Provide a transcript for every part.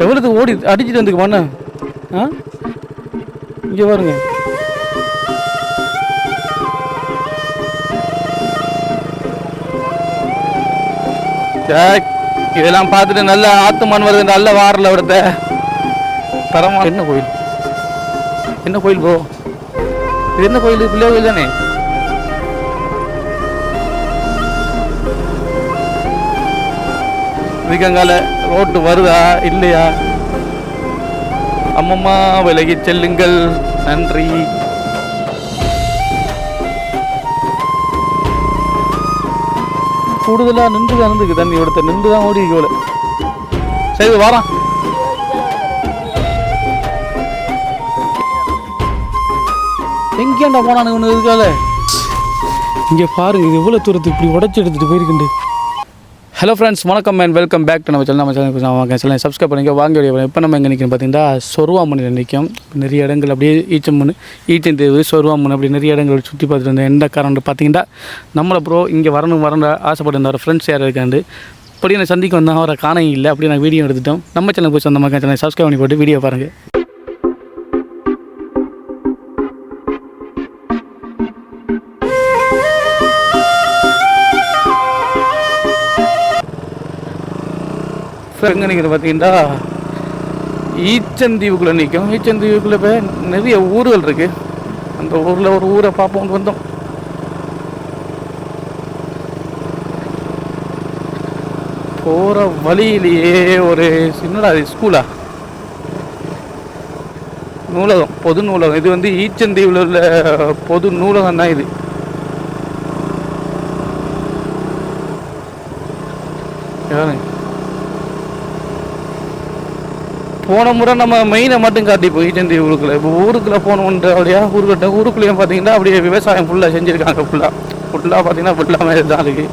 எவ்வளோது ஓடி அடிச்சிட்டு வந்துக்கு மண்ணு? ஆ? இங்கே பாருங்க. இதெல்லாம் பார்த்துட்டு நல்ல ஆத்து மண் வருது நல்ல வாரில் விடுத்த தரமா என்ன கோயில்? என்ன கோயில் ப்ரோ இது என்ன கோயில்? பிள்ளை கோயில் தானே? இதுக்கங்கால ரோட்டு வருதா இல்லையா? அம்மம்மா விலகி செல்லுங்கள். நன்றி. கூடுதலாக நின்று தான் தண்ணி இவ்வளோ நின்று தான் ஓடி இவ்வளோ சரி வாரான் எங்கேயாண்டா போனானுங்க ஒன்று இங்கே பாருங்க இது எவ்வளோ தூரத்துக்கு இப்படி உடச்சி எடுத்துகிட்டு போயிருக்குண்டு. ஹலோ ஃப்ரெண்ட்ஸ் வணக்கம் அண்ட் வெல்கம் பேக் டு நம்ம சேனல் நம்ம சேனல் வாங்க சேனல் சப்ஸ்கிரைப் பண்ணிக்க. வாங்க வீடியோ இப்போ நம்ம எங்கே நிற்கிறோம் பார்த்தீங்கன்னா சொருவாமணியில் நிற்கும் நிறைய இடங்கள் அப்படியே ஈச்சம்மன் ஈச்சன் தேவு சொருவாமன் அப்படி நிறைய இடங்கள் சுற்றி பார்த்துட்டு இருந்தேன் எந்த காரணம் பார்த்தீங்கன்னா நம்மளை ப்ரோ இங்கே வரணும் வரணும் ஆசைப்பட்டு ஃப்ரெண்ட்ஸ் யார் இருக்காண்டு? இப்படி நான் சந்திக்க வந்தேன் அவரை காண இல்லை. அப்படி நான் வீடியோ எடுத்துட்டோம். நம்ம சேனல் போய் சொந்தமாக சேனல் சப்ஸ்கிரைப் பண்ணி போட்டு வீடியோ பாருங்கள் எங்கே நிற்கிறது பார்த்தீங்கன்னா ஈச்சந்தீவுக்குள்ளே நிற்கும் ஈச்சந்தீவுக்குள்ளே இப்போ நிறைய ஊர்கள் இருக்குது அந்த ஊரில் ஒரு ஊரை பார்ப்போம் வந்தோம். போகிற வழியிலேயே ஒரு சின்னடா அது ஸ்கூலா நூலகம் பொது நூலகம். இது வந்து ஈச்சந்தீவில் உள்ள பொது நூலகம் தான் இது. யாருங்க போன முறை நம்ம மெயினை மட்டும் காட்டி போயிட்டு இந்த ஊருக்குள்ள. இப்போ ஊருக்குள்ள போனோன்ற அப்படியா ஊருக்கிட்ட ஊருக்குள்ளேயும் பார்த்தீங்கன்னா அப்படியே விவசாயம் ஃபுல்லாக செஞ்சுருக்காங்க ஃபுல்லாக ஃபுல்லாக பார்த்தீங்கன்னா ஃபுல்லாக மாதிரி தான் இருக்குது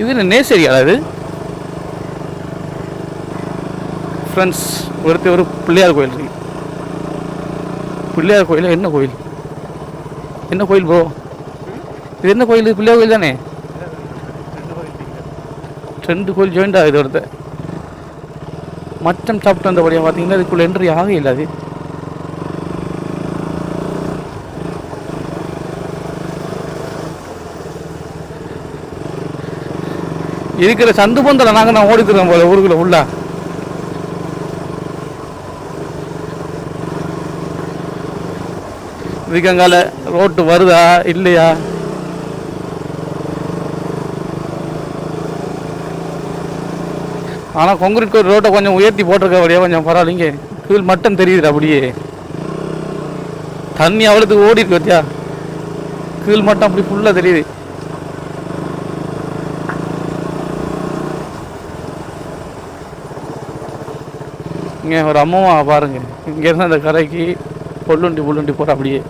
இது என்ன நேசரியா அது ஃப்ரெண்ட்ஸ் ஒருத்தர் ஒரு பிள்ளையார் கோயில் இருக்கு. பிள்ளையார் கோயில் என்ன கோயில்? என்ன கோயில் போ இது என்ன கோயில்? இது பிள்ளையார் கோயில் தானே? ரெண்டு கோயில் ஜாயிண்ட் ஆகுது ஒருத்த மச்சம் சாப்பிட்டு வந்தபடியாக பார்த்தீங்கன்னா இதுக்குள்ள என்ட்ரி ஆக இல்லை அது. இருக்கிற சந்து பந்தல நாங்கள் நான் ஓடிக்கிறோம் போல ஊருக்குள்ள உள்ள இதுக்கங்கால ரோட்டு வருதா? இல்லையா? ஆனால் கொங்கிரீட் கோயில் ரோட்டை கொஞ்சம் உயர்த்தி போட்டிருக்க அப்படியே கொஞ்சம் பரவாயில்லைங்க கீழ் மட்டும் தெரியுது அப்படியே. தண்ணி அவ்வளோத்துக்கு ஓடி இருக்கு பத்தியா? கீழ் மட்டும் அப்படி ஃபுல்லாக தெரியுது. இங்கே ஒரு அம்மாவா பாருங்க. இங்கேருந்து அந்த கரைக்கு பொல்லுண்டி புல்லுண்டி போகிற அப்படியே.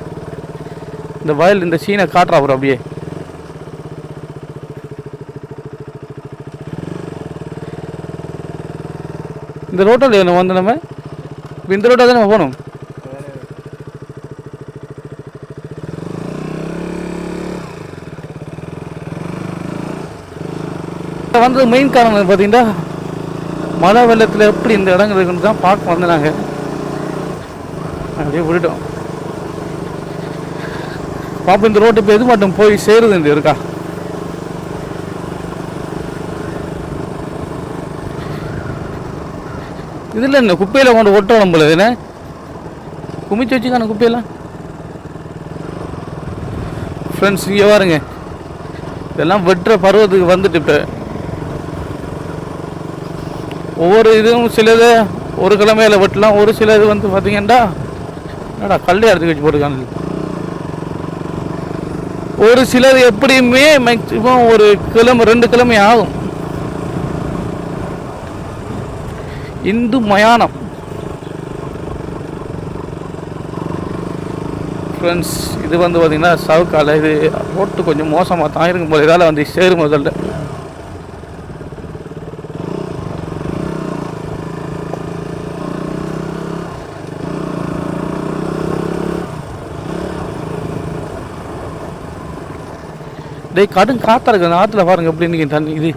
இந்த வயல் இந்த சீனை காட்டுறா அப்புறம் அப்படியே. இந்த ரோட்டில் வேணும் வந்து நம்ம இந்த ரோட்டாக தான் நம்ம போகணும்? வந்து மெயின் காரணம் பார்த்தீங்கன்னா மழை வெள்ளத்தில் எப்படி இந்த இடங்கள் இருக்குன்னு தான் பார்க்க வந்து நாங்கள் அப்படியே விட்டுட்டோம். பாப்போம் இந்த ரோட்டு இப்போ எது மட்டும் போய் சேருது இந்த இருக்கா? இதில் என்ன குப்பையில் கொண்டு ஒட்டணும் போல என்ன? குமிச்சு வச்சுக்கான குப்பையெல்லாம். ஃப்ரெண்ட்ஸ் இங்கே பாருங்க. இதெல்லாம் வெட்டுற பருவத்துக்கு வந்துட்டு இப்போ. ஒவ்வொரு இதுவும் சிலது ஒரு கிழமையில் வெட்டலாம் ஒரு சில இது வந்து பார்த்தீங்கன்னா என்னடா கல்லை எடுத்து வச்சு போட்டுருக்காங்க. ஒரு சிலது எப்படியுமே மேக்சிமம் ஒரு கிழமை ரெண்டு கிழமை ஆகும். இந்து மயானம். ஃப்ரெண்ட்ஸ் இது வந்து பார்த்திங்கன்னா சவுக்கால் இது ரோட்டு கொஞ்சம் மோசமாக தான் இருக்கும் போது இதால் வந்து சேரும் முதல்ல. டேய் கடும் காற்றா இருக்குது அந்த ஆற்றுல பாருங்கள் எப்படி இன்றைக்கி தண்ணி இது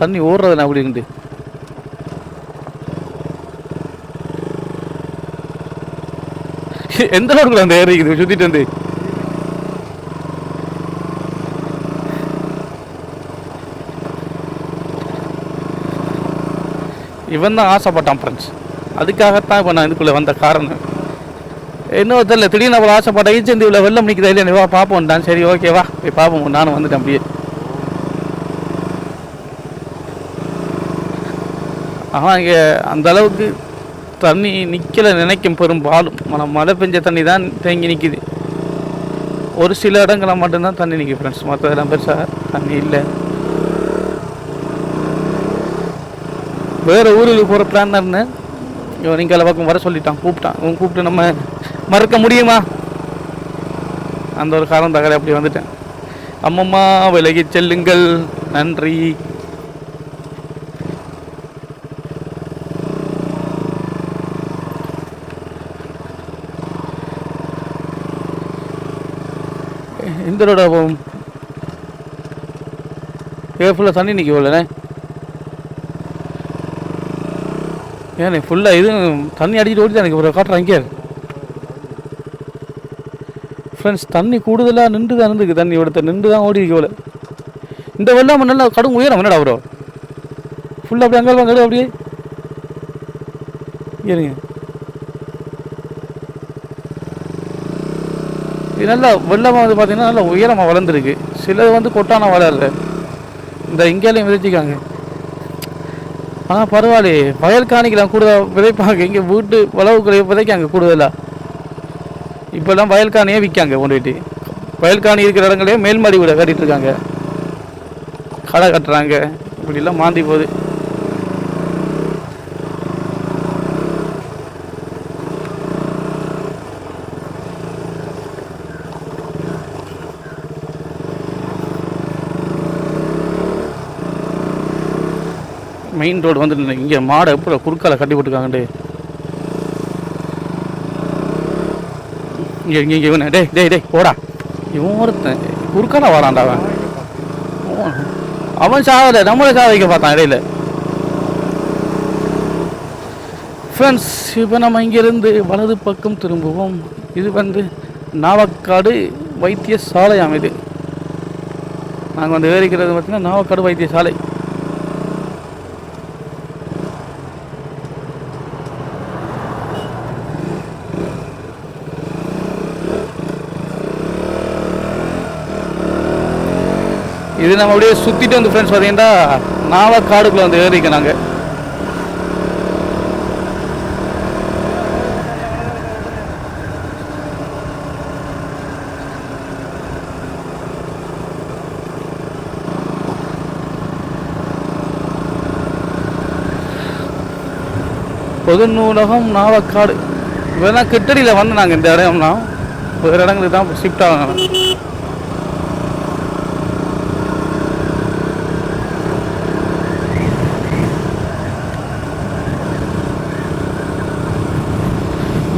தண்ணி ஓடுறதுண்ணா அப்படி இருக்குது எந்த அளவுக்கு அந்த ஏரி இருக்குது? சுத்திட்டு வந்து. இவன் தான் ஆசைப்பட்டான் ஃப்ரெண்ட்ஸ் அதுக்காகத்தான் இப்போ நான் இதுக்குள்ளே வந்த காரணம். இன்னும் தெரியல திடீர்னு அவ்வளோ ஆசைப்பட்டேன் ஈச்சந்தி இவ்வளோ வெள்ளம் நிற்குதா இல்லையா நீ பார்ப்போம் தான் சரி ஓகேவா போய் பார்ப்போம் நானும் வந்துட்டேன் அப்படியே. ஆனால் இங்கே அந்த அளவுக்கு தண்ணி நிற்கல நினைக்கும் பெரும்பாலும். மன மழை பெஞ்ச தண்ணி தான் தேங்கி நிற்கிது ஒரு சில இடங்களில் மட்டும்தான் தண்ணி நிற்கும் ஃப்ரெண்ட்ஸ் மற்றதெல்லாம் பெருசாக தண்ணி இல்லை. வேறு ஊருக்கு போகிற பிளான் தான் இருந்தேன். இவன் நீங்கள் பக்கம் வர சொல்லிட்டான். கூப்பிட்டான். இவன் கூப்பிட்டு நம்ம மறக்க முடியுமா? அந்த ஒரு காரணம் தகரை அப்படி வந்துட்டேன். அம்மம்மா விலகி செல்லுங்கள். நன்றி. இந்த ரோடாக போகும் ஏ ஃபுல்லாக தண்ணி நிற்க போலண்ணே ஏண்ணே ஃபுல்லாக இது தண்ணி அடிச்சுட்டு ஓடி தான் எனக்கு ஒரு காட்டுறேன் இங்கே. ஃப்ரெண்ட்ஸ் தண்ணி கூடுதலாக நின்று தான் இருந்துக்கு தண்ணி எடுத்த நின்று தான் ஓடி இருக்கோல இந்த வெள்ளம் நல்லா கடும் உயரம் என்னடா அவரோ ஃபுல்லாக அப்படியே அங்கே வாங்க அப்படியே. இருங்க இது நல்லா வெள்ளமாக வந்து பார்த்திங்கன்னா நல்லா உயரமாக வளர்ந்துருக்கு. சிலது வந்து கொட்டான வளரல இந்த இங்கேலையும் விதைச்சிக்காங்க. ஆனால் பரவாயில்லையே வயல் காணிக்கலாம் கூட விதைப்பாங்க. இங்கே வீட்டு வளவுக்குள்ள விதைக்காங்க கூடுதலாக இப்போல்லாம் வயல் காணியே விற்காங்க கொண்டுட்டு வயல் காணி இருக்கிற இடங்களே மேல்மாடி வீடை கட்டிட்டு இருக்காங்க. கடை கட்டுறாங்க. இப்படிலாம் மாந்தி போகுது. மெயின் ரோடு வந்து இங்கே மாடை எப்படி குறுக்கால கட்டி போட்டுருக்காங்கண்டு இங்கே இங்கே இங்கே இவனு. டேய் டேய் டேய் போடா. இவன் ஒருத்தன் குறுக்கால வரான்டா அவன். அவன் அவன் சாவல நம்மளை வைக்க பார்த்தான் இடையில. ஃப்ரெண்ட்ஸ் இப்போ நம்ம இங்கேருந்து வலது பக்கம் திரும்புவோம். இது வந்து நாவக்காடு வைத்தியசாலை அமைது நாங்கள் வந்து ஏறிக்கிறது பார்த்திங்கன்னா நாவக்காடு வைத்தியசாலை. இது நம்ம அப்படியே சுற்றிட்டு வந்து ஃப்ரெண்ட்ஸ் பார்த்தீங்கன்னா நாவக்காடுக்குள்ள வந்து ஏறிக்க நாங்கள் பொது நூலகம் நாவக்காடு. இதெல்லாம் கிட்டடியில் வந்து நாங்கள் இந்த இடம்னா வேறு இடங்களுக்கு தான் ஷிஃப்ட் ஆகணும்.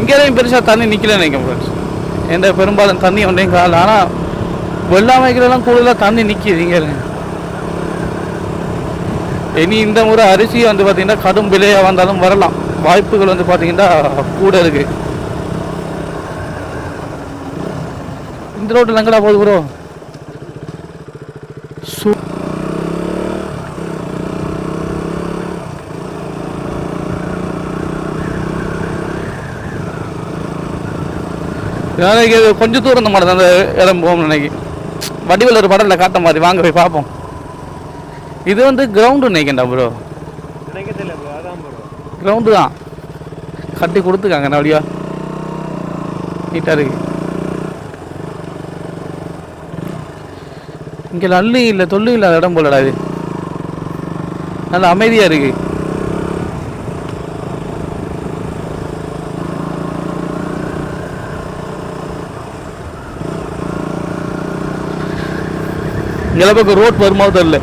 இங்கேயும் பெருசாக தண்ணி நிற்கலன்னு நினைக்கிறேன் ஃப்ரெண்ட்ஸ் எந்த பெரும்பாலும் தண்ணி ஒன்றையும் கால. ஆனால் வெள்ளாமைகளெல்லாம் கூடுதலாக தண்ணி நிற்கிது இங்கே இனி இந்த முறை அரிசி வந்து பார்த்திங்கன்னா கடும் விலையாக வந்தாலும் வரலாம். வாய்ப்புகள் வந்து பார்த்திங்கன்னா கூட இருக்கு. இந்த ரோட்டில் எங்கடா போகுது ப்ரோ இது கொஞ்சம் தூரம் இந்த மாதிரி அந்த இடம் போகும் நினைக்கி. வடிவில் ஒரு படத்தில் காட்ட மாதிரி வாங்க போய் பார்ப்போம். இது வந்து கிரவுண்டு நினைக்கண்டா ப்ரோ கிரவுண்டு தான். கட்டி கொடுத்துருக்காங்க அப்படியா? நீட்டாக இருக்கு. இங்கே நல்லி இல்லை தொல்லு இல்லாத இடம் போலடா இது. நல்ல அமைதியாக இருக்கு. இங்கே பக்கம் ரோட் வருமா தெரியல.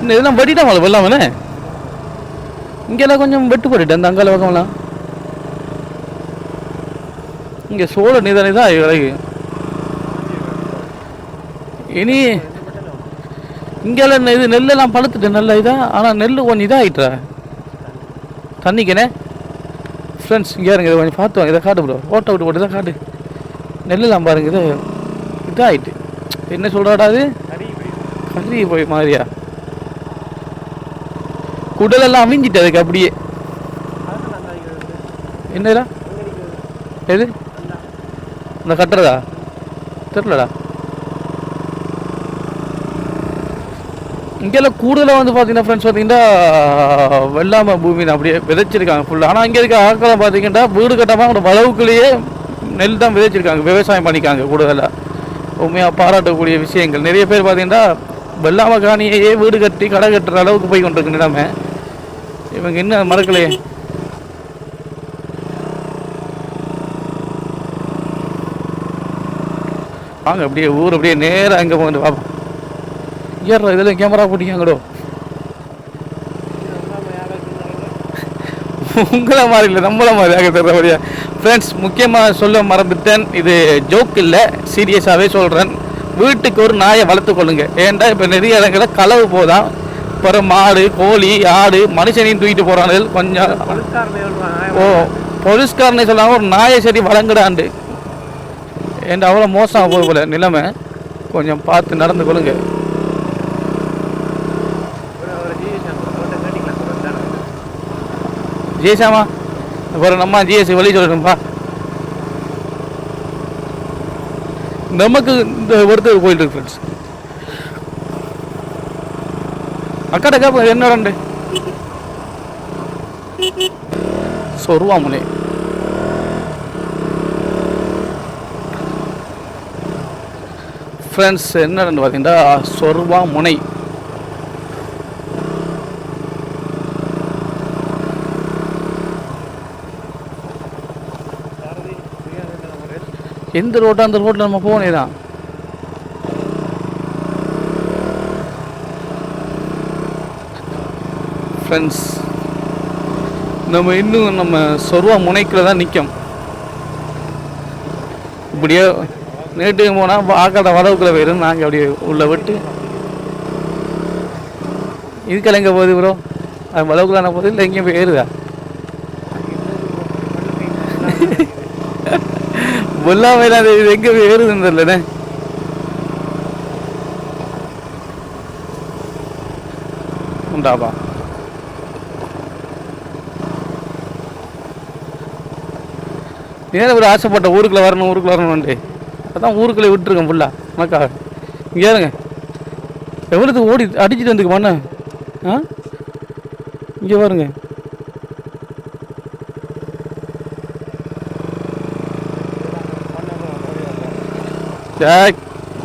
இந்த இதெல்லாம் வெட்டிட்டான் போல இங்கெல்லாம் கொஞ்சம் வெட்டு போட்டுட்டு அந்த அங்கால பக்கம்லாம் இங்கே சோழ நிதானி தான் விலகு. இனி இங்கெல்லாம் இது நெல்லெல்லாம் பழுத்துட்டு நல்ல இதாக ஆனால் நெல் கொஞ்சம் இதாகிட்டுறா தண்ணிக்கண்ணே ஃப்ரெண்ட்ஸ் இங்கே இருங்க கொஞ்சம் பார்த்து வாங்க இதை காட்டு ப்ரோ ஓட்ட விட்டு போட்டு தான் காட்டு. நெல்லெல்லாம் பாருங்க இது இதாகிட்டு என்ன சொல்கிறாடா அது? கருகி போய் மாதிரியா குடலெல்லாம் அவிஞ்சிட்டு அதுக்கு அப்படியே. என்னடா? எது? இந்த கட்டுறதா? தெரிலடா இங்கெல்லாம் கூடுதலாக வந்து பார்த்தீங்கன்னா ஃப்ரெண்ட்ஸ் பார்த்தீங்கன்னா வெள்ளாமை பூமி அப்படியே விதைச்சிருக்காங்க ஃபுல்லாக ஆனால் இங்கே இருக்க ஆட்களை பார்த்தீங்கன்னா வீடு கட்டாமல் அவங்க வளவுக்குள்ளேயே நெல் தான் விதைச்சிருக்காங்க விவசாயம் பண்ணிக்காங்க கூடுதலாக உண்மையாக பாராட்டக்கூடிய விஷயங்கள். நிறைய பேர் பார்த்தீங்கன்னா வெள்ளாமை காணியையே வீடு கட்டி கடை கட்டுற அளவுக்கு போய் கொண்டிருக்கு நிலைமை. இவங்க என்ன மறக்கலையே? வாங்க அப்படியே ஊர் அப்படியே நேராக அங்கே போய் பார்ப்போம் ஏறா இதில் கேமரா போட்டிக்காங்கடோ உங்களை மாதிரி இல்லை நம்மள மாதிரி. ஆக தர்றபடியா ஃப்ரெண்ட்ஸ் முக்கியமாக சொல்ல மறந்துட்டேன். இது ஜோக் இல்லை சீரியஸாகவே சொல்கிறேன் வீட்டுக்கு ஒரு நாயை வளர்த்து கொள்ளுங்க. ஏன்டா இப்போ நிறைய இடங்களில் களவு போதான் அப்புறம் மாடு கோழி ஆடு மனுஷனையும் தூக்கிட்டு போகிறாங்க கொஞ்சம் ஓ போலீஸ்காரனே சொல்லாம ஒரு நாயை சரி வழங்குடாண்டு ஏன்டா அவ்வளோ மோசமாக போய் போல நிலைமை. கொஞ்சம் பார்த்து நடந்து கொள்ளுங்க ஒரு ஜிஎஸ்எம் அவர்கிட்ட கேட்டிங்களா சொல்கிறேன் ஜெயசாமா அப்புறம் நம்ம ஜிஎஸ்சி வழி சொல்லணும்ப்பா நமக்கு இந்த ஒருத்தர் கோயில் இருக்கு ஃப்ரெண்ட்ஸ் அக்கடை கேப்ப என்ன ரெண்டு சொருவாமலே. ஃப்ரெண்ட்ஸ் என்ன ரெண்டு பார்த்தீங்கன்னா சொருவா முனை எந்த ரோட்டோ அந்த ரோட்டில் நம்ம போகணே தான் ஃப்ரெண்ட்ஸ் நம்ம இன்னும் நம்ம சொருவா முனைக்கில் தான் நிற்கும் இப்படியே நேட்டுக்கு போனால் ஆக்காட்ட வரவுக்குள்ள போயிடும் நாங்கள் அப்படியே உள்ளே விட்டு. இதுக்கெல்லாம் எங்கே போகுது ப்ரோ அது வளவுக்குள்ள போகுது? இல்லை எங்கேயும் போய் ஏறுதா? பொல்லா அது இது எங்கே ஏறுதுன்னு தெரியலண்ணே. உண்டாப்பா. ஏன் ஒரு ஆசைப்பட்ட ஊருக்குள்ள வரணும் ஊருக்குள்ள வரணும்ட்டு அதான் ஊருக்குள்ளே விட்டுருக்கேன் ஃபுல்லாக உனக்காக இங்கே ஏறுங்க எவ்வளோத்துக்கு ஓடி அடிச்சுட்டு வந்துக்கு மண்ணை ஆ? இங்கே பாருங்க டேய்,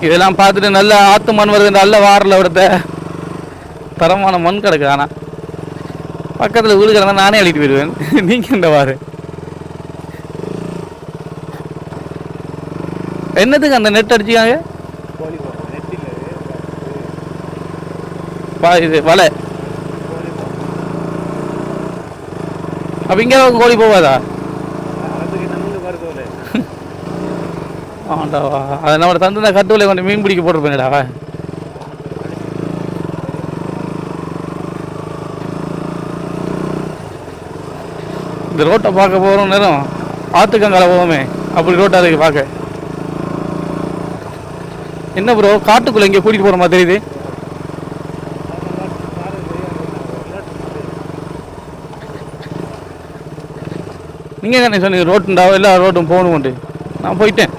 இதெல்லாம் பார்த்துட்டு நல்ல ஆத்து மண் வருது நல்ல வாரில் விடுத்த தரமான மண் கிடக்கு ஆனால் பக்கத்தில் வீடு கிடந்தா நானே அழிட்டு போயிடுவேன். நீங்கள் இந்த வாரு. என்னத்துக்கு அந்த நெட் அடிச்சுக்காங்க நெட்டில் இது வலை. அப்போ இங்கே கோழி போவாதா அதுக்கு நம்ம வருதோலே ஆண்டாவா. அதை நம்ம தந்து கட்டுவில் கட்டுவலை கொண்டு மீன் பிடிக்க போட்டிருப்பேன்டாவா இந்த ரோட்டை பார்க்க போகிறோம் நேரம். ஆத்துக்கங்கால போவோமே. அப்படி ரோட்டை அதுக்கு பார்க்க. என்ன ப்ரோ காட்டுக்குள்ளே இங்கே கூட்டிகிட்டு போகிற மாதிரி தெரியுது. நீங்கள் தானே சொன்னீங்க ரோட்டுண்டாவோ எல்லா ரோட்டும் போகணும்ட்டு நான் போயிட்டேன்.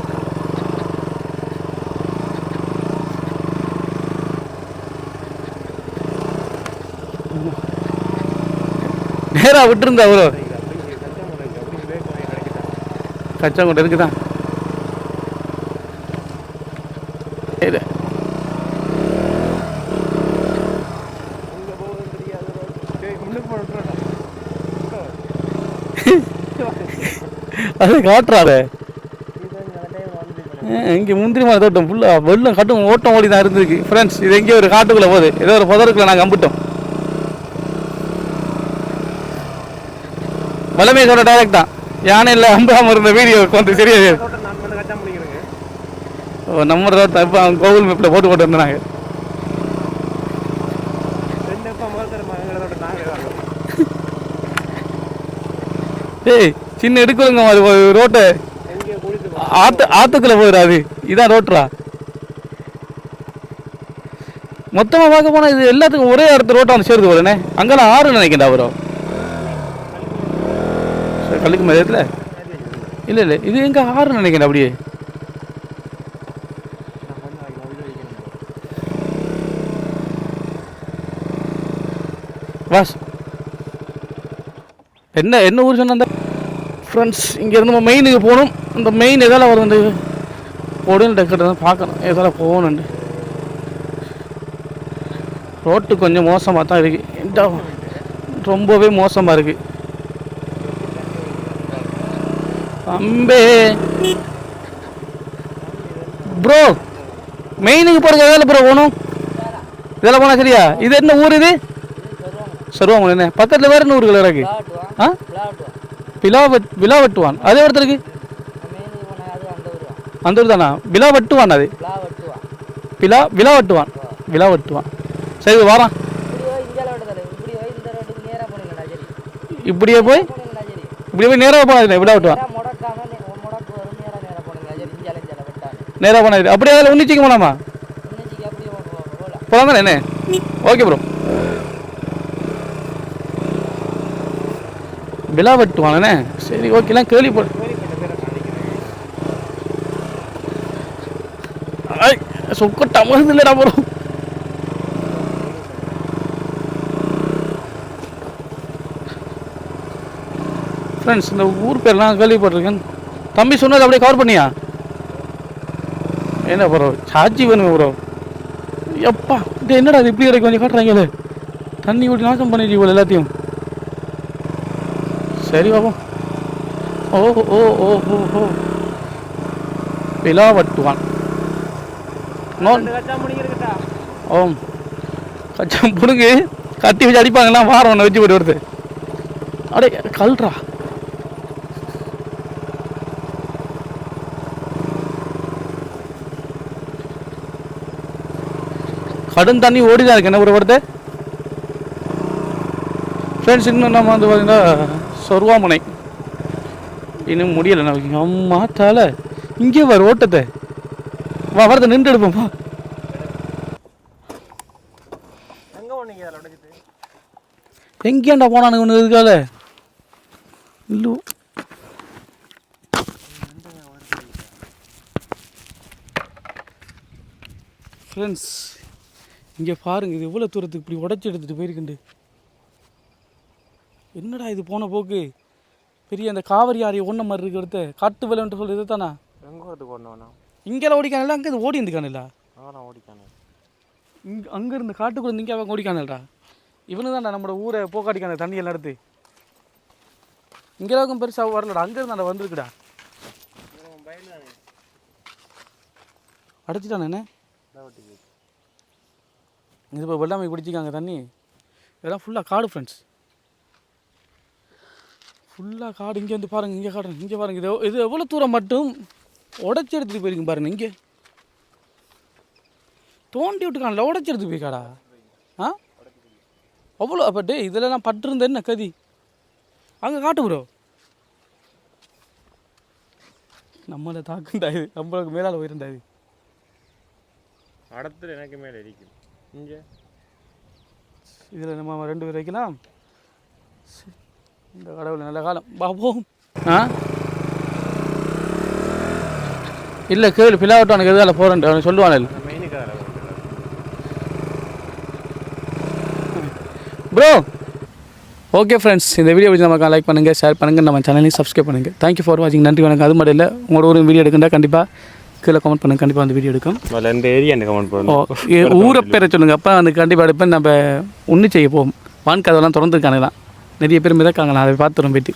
நேராக விட்டுருந்தா ப்ரோ கச்சாங்கோட்டை இருக்குதா? சரி. அது காட்டுறாரு. இங்கே முந்திரி மரம் தோட்டம் ஃபுல்லாக வெள்ளம் கட்டும் ஓட்டம் ஓடி தான் இருந்திருக்கு. ஃப்ரெண்ட்ஸ் இது எங்கேயோ ஒரு காட்டுக்குள்ளே போகுது. ஏதோ ஒரு புதருக்குள்ள நாங்கள் அம்பிட்டோம். வளமே சொல்ல டைரக்ட் தான். யானை இல்லை அம்பாம இருந்த வீடியோ கொஞ்சம் சரியாது வந்து ஓ, நம்ம ரோட் இப்போ அவங்க கோகுல் மேப்பில் போட்டு போட்டு இருந்தாங்க ஏய் சின்ன எடுக்கலங்க அது ரோட்டை. ஆத்து ஆத்துக்குள்ளே போயிடாது இதான் ரோட்ரா மொத்தமாக பார்க்க போனால் இது எல்லாத்துக்கும் ஒரே இடத்து ரோட்டை வந்து சேருது போலண்ணே. அங்கெல்லாம் ஆறு நினைக்கிறேன் அவரும் கல்லுக்கு மேலே இல்லை இல்லை. இது எங்கே ஆறு நினைக்கிறேன் அப்படியே. வாஸ். என்ன என்ன ஊர் சொன்ன ஃப்ரெண்ட்ஸ் இங்கேருந்து நம்ம மெயினுக்கு போகணும். இந்த மெயின் எதால் வருது உடனே டெக்கெட்டு தான் பார்க்கணும். எதால் போகணுண்டு ரோட்டு கொஞ்சம் மோசமாக தான் இருக்குது ரொம்பவே மோசமாக இருக்குது அம்பே. ப்ரோ மெயினுக்கு போகிறதுக்கு எதால் ப்ரோ போகணும் இதெல்லாம் போனால் சரியா? இது என்ன ஊர் இது? சருவாங்க என்ன? பக்கத்தில் வேறு என்ன ஊர்கள் இருக்கு? ஆ? பிலாவட் வட் அதே வெட்டுவான் ஒருத்தருக்கு அந்த ஊர் தானா? விழா அது. பிலா விழா வெட்டுவான் விழா வெட்டுவான் சரி வாரான் இப்படியே போய் இப்படியே போய் நேராக போனாது விழா வெட்டுவான் நேராக போனாது அப்படியே அதில் உன்னிச்சிக்க போனாமா போலாம். தானே என்ன? ஓகே ப்ரோ விழா வெட்டுவானே சரி ஓகேலாம் கேள்விப்படு ஐய் சொக்க டமர்ந்து இல்லைடா ப்ரோ ஃப்ரெண்ட்ஸ் இந்த ஊர் பேர்லாம் கேள்விப்பட்டிருக்கேன். தம்பி சொன்னது அப்படியே கவர் பண்ணியா? என்ன ப்ரோ சார்ஜி வேணுமே ப்ரோ எப்பா இது என்னடா இது இப்படி வரைக்கும் கொஞ்சம் காட்டுறாங்களே தண்ணி ஊட்டி நாசம் பண்ணிடுச்சு இவ்வளோ எல்லாத்தையும். சரி பாப்போம் ஓ ஓ ஓ ஓ ஓ விழா வட்டுவான் நோ. கச்சா முடிக்கிறா ஓம். கச்சம் புடுங்கு கட்டி வச்சு அடிப்பாங்களா வாரம் ஒன்று வச்சு போட்டு வருது அடே கல்றா. கடும் தண்ணி ஓடிதான் இருக்கு. என்ன ஒரு வருது ஃப்ரெண்ட்ஸ் இன்னும் நம்ம வந்து பார்த்தீங்கன்னா சொர்வாமுனை. இன்னும் முடியலை. நமக்கு அம்மா தலை. இங்கே வர ஓட்டத்தை வா வரத நின்று எடுப்போம் வா. எங்கே ஒன்றுங்க அதில் உடஞ்சிட்டு எங்கேயாண்டா போனானுங்க ஒன்று இருக்கால இல்லோ. ஃப்ரெண்ட்ஸ் இங்கே பாருங்க இது எவ்வளோ தூரத்துக்கு இப்படி உடச்சி எடுத்துகிட்டு போயிருக்குண்டு. என்னடா இது போன போக்கு? பெரிய அந்த காவிரி ஆரிய ஒன்றை மாதிரி இருக்கு எடுத்து காட்டு விளையாண்டு சொல்லி இது தானா எங்கே கொண்டவனா இங்கெல்லாம் ஓடிக்கானல அங்கே ஓடி இருந்துக்கானல்ல? அவன் ஓடிக்கானே இங்கே அங்கே இருந்து காட்டுக்குள்ள இங்கே அவங்க ஓடிக்கானல்டா? இவனு தான்டா நம்மளோட ஊரை போக்காடிக்கான தண்ணி எல்லாம் எடுத்து. இங்கே பெருசாக வரலடா. அங்கே இருந்தாண்டா வந்திருக்குடா அடைச்சிட்டானே என்ன? இது இப்போ வெள்ளாமை குடிச்சிக்காங்க தண்ணி. இதெல்லாம் ஃபுல்லாக காடு ஃப்ரெண்ட்ஸ் ஃபுல்லாக காடு இங்கே வந்து பாருங்கள் இங்கே காடுறேன் இங்கே பாருங்கள் இது இது எவ்வளோ தூரம் மட்டும் உடச்சி எடுத்துகிட்டு போயிருங்க பாருங்க இங்கே. தோண்டி விட்டுக்கான்ல உடச்சி எடுத்து போயிருக்காடா? ஆ? அவ்வளோ அப்போ டே இதெல்லாம் பட்டிருந்த என்ன கதி? அங்கே காட்டு ப்ரோ நம்மளை தாக்குண்டா இது. நம்மளுக்கு மேலால் போயிருந்தா இது. படத்தில் எனக்கு மேலே இருக்கும் இங்கே. இதில் நம்ம ரெண்டு பேர் வைக்கலாம். இந்த கடவுள் நல்ல காலம். பாப்போம். ஆ? இல்லை கேளு பிள்ளாவட்டம் எனக்கு எதால் போகிறேன் அவன் சொல்லுவானே. அந்த மெயினுக்கு அதில் ப்ரோ ஓகே ஃப்ரெண்ட்ஸ் இந்த வீடியோ பிடிச்சி நமக்கு லைக் பண்ணுங்கள் ஷேர் பண்ணுங்கள் நம்ம சேனலையும் சப்ஸ்கிரைப் பண்ணுங்கள் தேங்க்யூ ஃபார் வாட்சிங் நன்றி வணக்கம். அது மட்டும் இல்லை உங்களோட ஒரு வீடியோ எடுக்கண்டா கண்டிப்பாக கீழே கமெண்ட் பண்ணுங்கள் கண்டிப்பாக அந்த வீடியோ எடுக்கும். எந்த ஏரியா கமெண்ட் ஏ- ஊரை பேரை சொல்லுங்கள் அப்போ வந்து கண்டிப்பாக எடுப்பேன். நம்ம ஒன்று செய்ய போவோம். வான் கதவெல்லாம் திறந்துருக்கானுங்களாம் நிறைய பேர் மிதக்காங்களாம் அதை பார்த்துரும் போயிட்டு